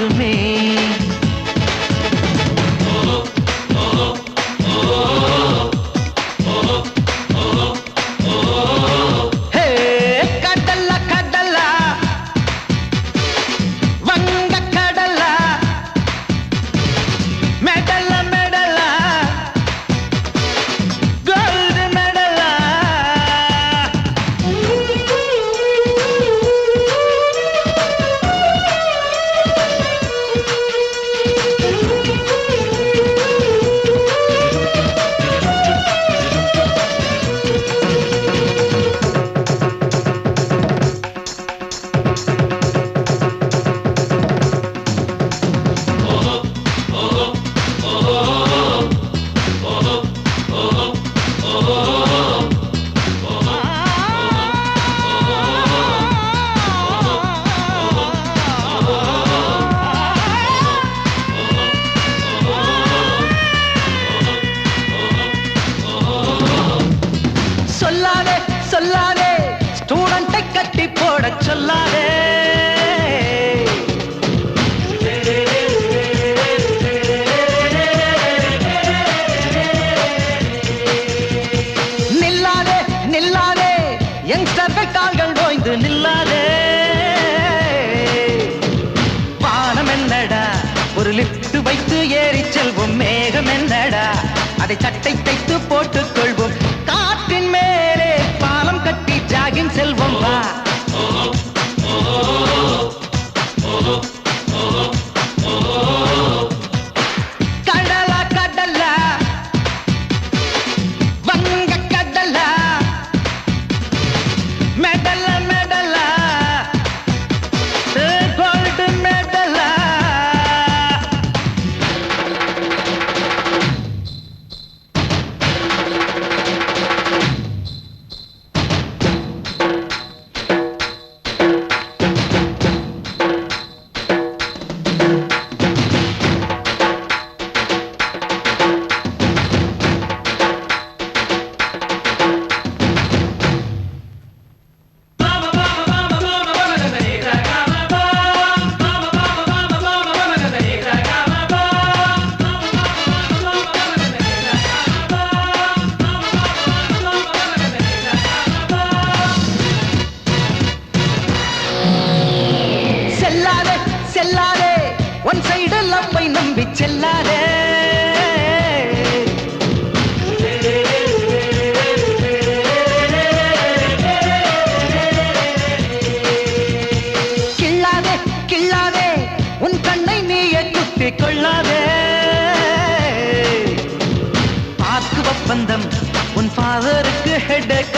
में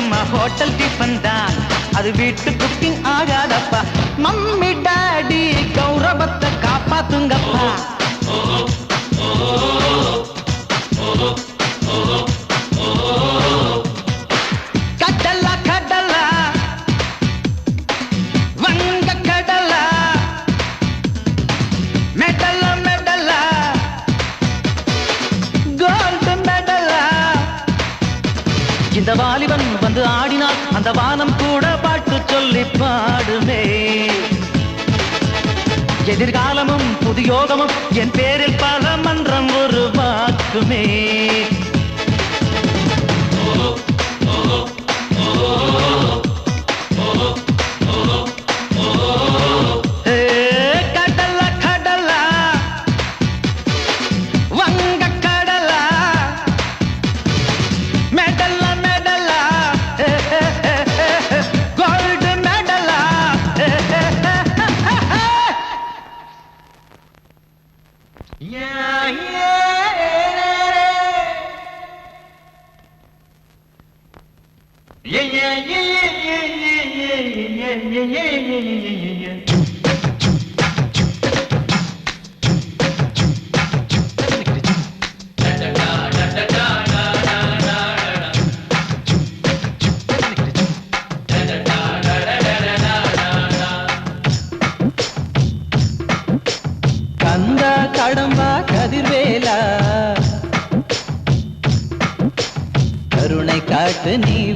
நம்ம hotel tiffin தான் அது வீட்டு குக்கிங் ஆகாதப்பா மம்மி டாடி கௌரவத்தை காப்பாத்துங்கப்பா Oh, oh, oh, oh, oh, oh. யோகமும் என் பேரில் பல மன்றம் உருவாக்குமே. अपनी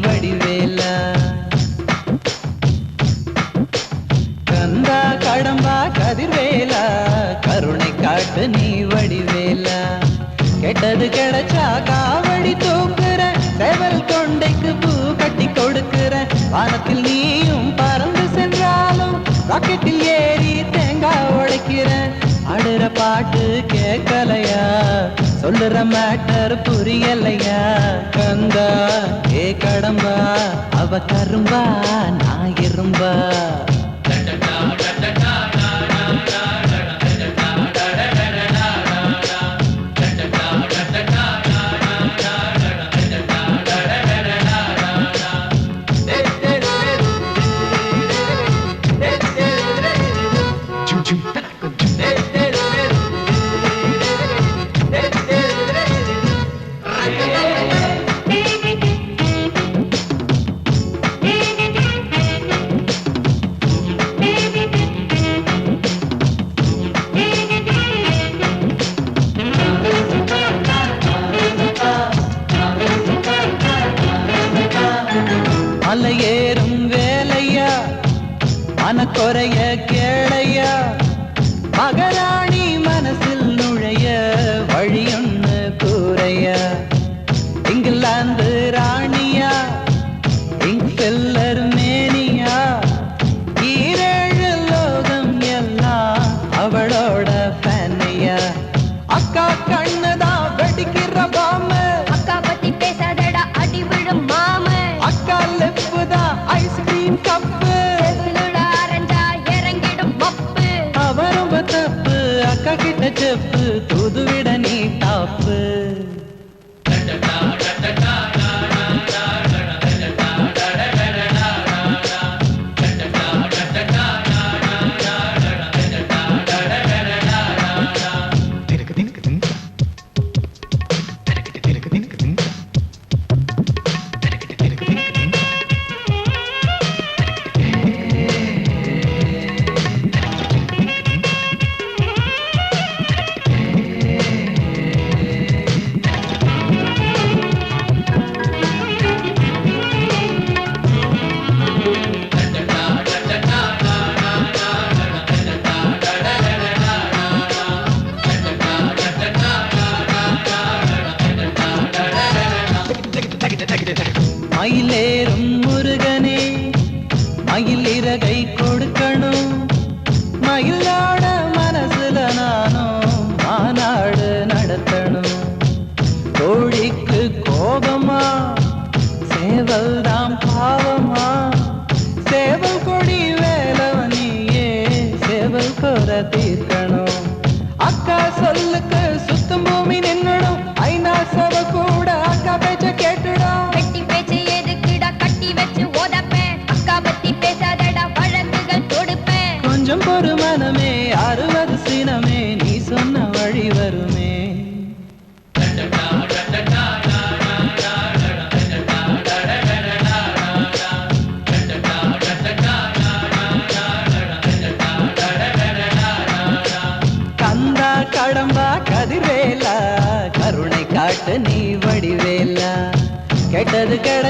சொல்லுற மேட்டர் புரியலையா? கந்தா ஏ கடம்பா அவ கரும்பா நான் இரும்பா यह क्या தீர்க்க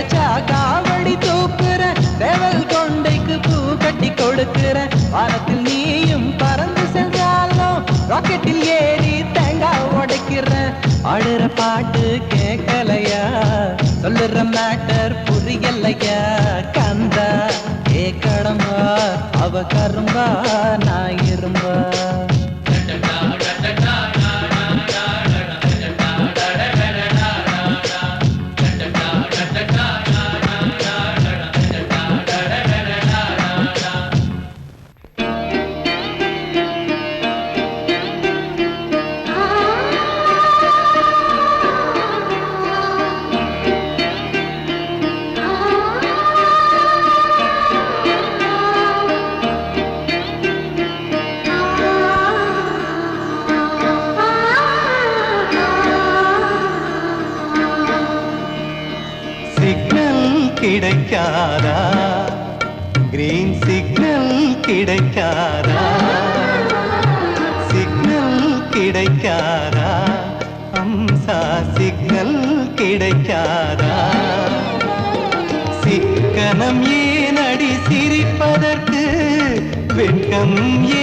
வச்சா காவடி தூக்குற தேவல் கொண்டைக்கு பூ கட்டி கொடுக்கிற வானத்தில் நீயும் பறந்து சென்றாலும் ராக்கெட்டில் ஏறி தேங்காய் உடைக்கிற ஆடுற பாட்டு கேட்கலையா? சொல்லுற மேட்டர் புரியலையா? கந்தா கேக்கடம்பா அவ கரும்பா நான் இரும்பா. வெட்கம் ஏனடி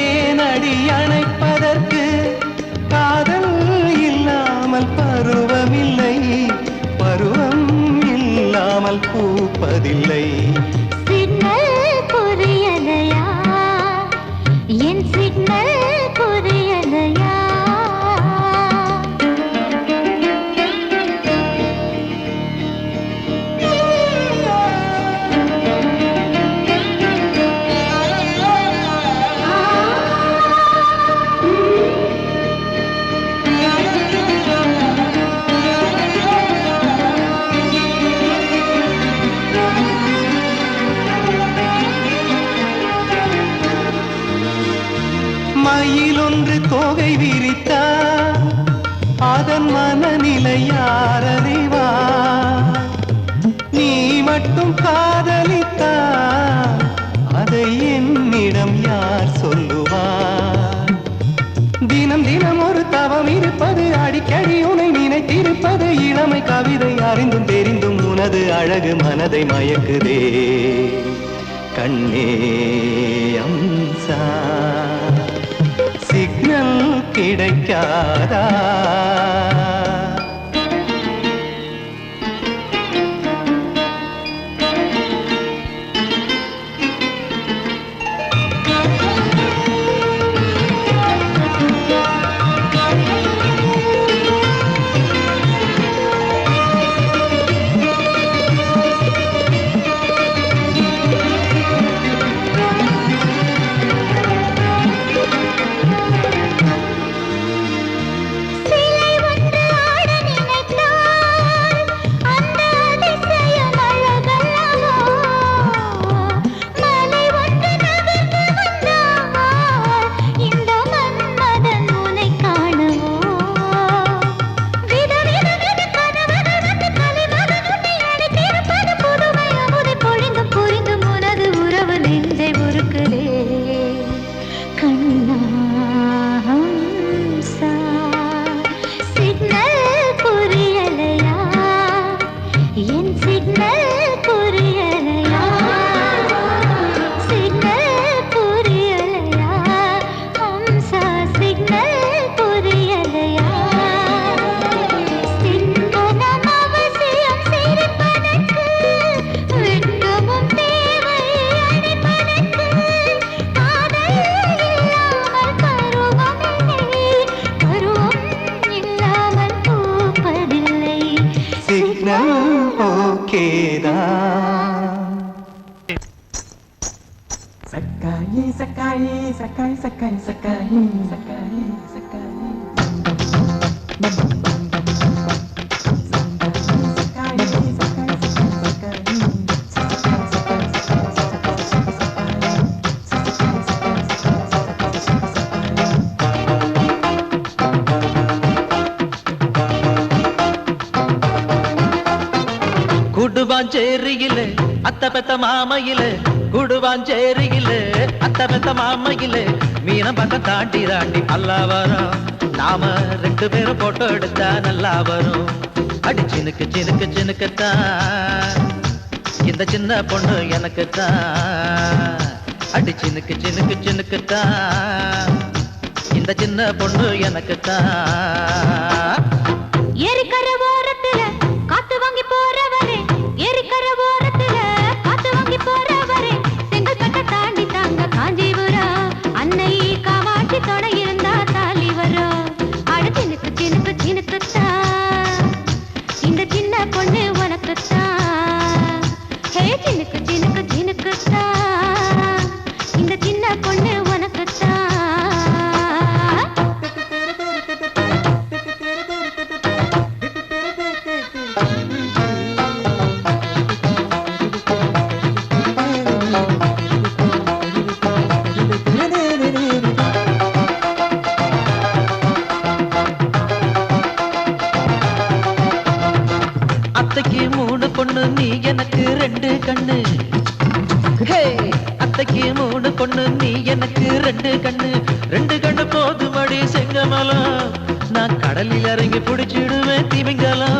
ஒன்று தோகை விரித்தார் அதன் மனநிலை யார் அறிவார் நீ மட்டும் காதலித்தார் அதை என்னிடம் யார் சொல்லுவார் தினம் தினம் ஒரு தவம் இருப்பது அடிக்கடி உனை நினைத்திருப்பது இளமை கவிதை அறிந்தும் தெரிந்தும் உனது அழகு மனதை மயக்குதே. கண்ணே அம்சா. கிடைக்காதா? குடுவாஞ்சேரியில அத்த பெத்த மாமையில குடுவாஞ்சேரியில அத்த பெத்த மாமையில மீனம் பக்கம் தாண்டி தாண்டி நல்லா வரும். நாம ரெண்டு பேரும் போட்டோ எடுத்தா நல்லா வரும். அடி சினுக்கு சினுக்கு சினுக்குத்தான். இந்த சின்ன பொண்ணு எனக்கு தான் அடி சினுக்கு சினுக்கு சினுக்குத்தான். இந்த சின்ன பொண்ணு எனக்கு தான் அத்தைக்கு மூணு பொண்ணு நீ எனக்கு ரெண்டு கண்ணு. ஹே அத்தைக்கு மூணு பொண்ணு நீ எனக்கு ரெண்டு கண்ணு. ரெண்டு கண்ணு போதுமடி செங்கமலம். நான் கடலில் இறங்கி பிடிச்சிடுவேன் திமிங்கலம்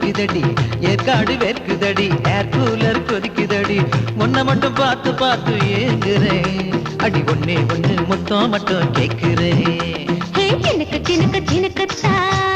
கொதிக்குதடி ஏற்காடு வேர்க்குதடி ஏர் கூலர் கொதிக்குதடி. முன்ன மட்டும் பார்த்து பார்த்து ஏங்குறேன். அடி ஒன்னே ஒன்னு மொத்தம் மட்டும் கேட்கிறேன் எனக்கு சினுக்கு சினுக்குத்தான்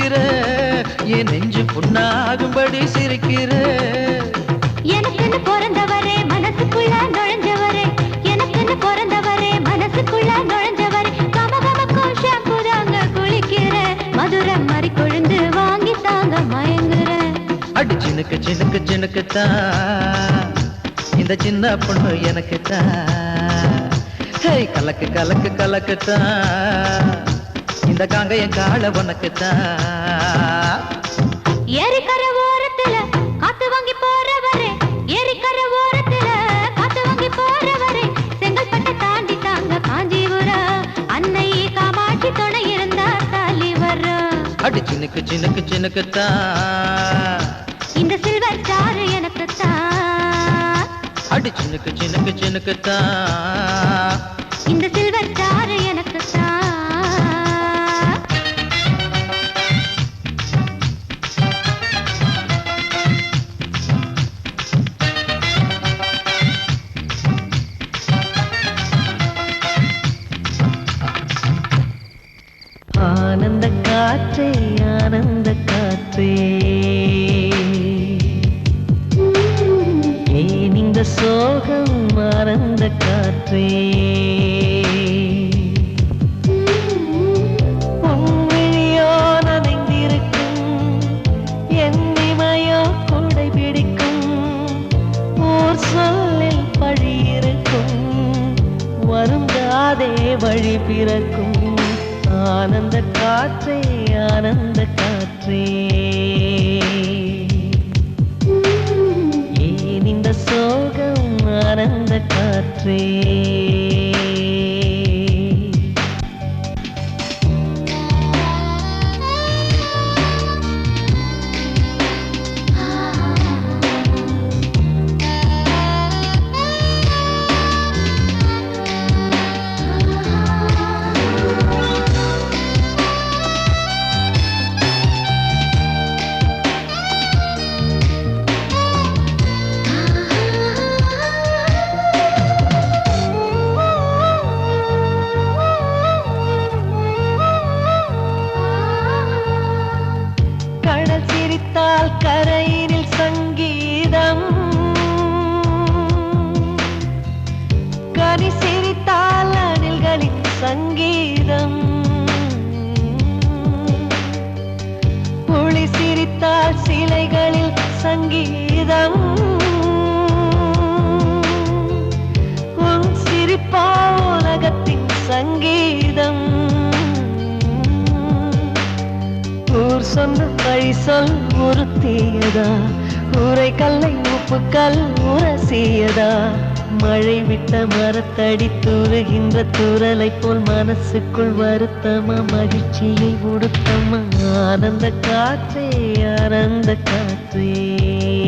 ஜொலிக்கிற என் நெஞ்சு புண்ணாகும்படி சிரிக்கிற. எனக்குன்னு பிறந்தவரே மனசுக்குள்ள நுழைஞ்சவரே. எனக்குன்னு பிறந்தவரே மனசுக்குள்ள நுழைஞ்சவரே. கம கமக்கும் ஷாம்பு தாங்க குளிக்கிற. மதுரை மறி கொழுந்து வாங்கி தாங்க மயங்குற. அடி சினுக்கு சினுக்கு சினுக்கு தான் இந்த சின்ன பொண்ணு எனக்கு தான் ஹேய் கலக்கு கலக்கு கலக்கு இந்த காங்கையன் கால உனக்கு தான் ஏரிக்கரை ஓரத்துல காத்து வாங்கி போறவரே ஏரிக்கரை ஓரத்துல காத்து வாங்கி போறவரே செங்கல்பட்டை தாண்டி தாங்க காஞ்சிபுரம் அன்னை காமாட்சி துணை இருந்தா தாலி வரும் அடி சினுக்கு சினுக்கு சினுக்கு தான் இந்த சில்வர் ஸ்டார் எனக்கு தான் அடி சினுக்கு சினுக்கு சினுக்கு தான் இந்த சில்வர் ஸ்டார் சோகம் மறந்த காற்றே. வருந்தாதே வழி பிறக்கும். ஆனந்த காற்றே ஆனந்த காற்றே. ஆனந்த காற்றே. சொல் ஒரு தீயதா உரை கல்லை உப்புக்கல் உரசியதா? மழை விட்ட மரத்தடி தூறுகின்ற தூரலை போல் மனசுக்குள் வருத்தமா? மகிழ்ச்சியை உடுத்தமா? ஆனந்த காற்றே ஆனந்த காற்றே.